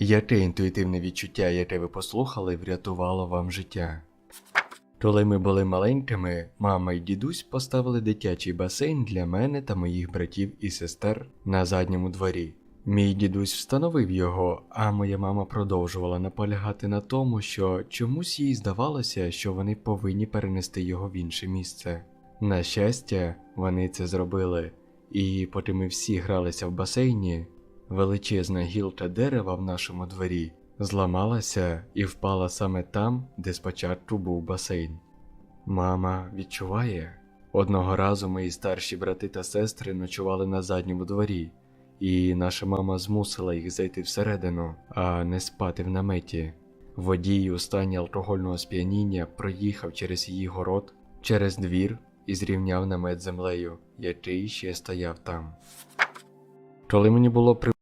Яке інтуїтивне відчуття, яке ви послухали, врятувало вам життя? Коли ми були маленькими, мама і дідусь поставили дитячий басейн для мене та моїх братів і сестер на задньому дворі. Мій дідусь встановив його, а моя мама продовжувала наполягати на тому, що чомусь їй здавалося, що вони повинні перенести його в інше місце. На щастя, вони це зробили, і поки ми всі гралися в басейні, величезна гілка дерева в нашому дворі зламалася і впала саме там, де спочатку був басейн. Мама відчуває. Одного разу мої старші брати та сестри ночували на задньому дворі, і наша мама змусила їх зайти всередину, а не спати в наметі. Водій у стані алкогольного сп'яніння проїхав через її город, через двір і зрівняв намет землею, який ще стояв там. Коли мені було при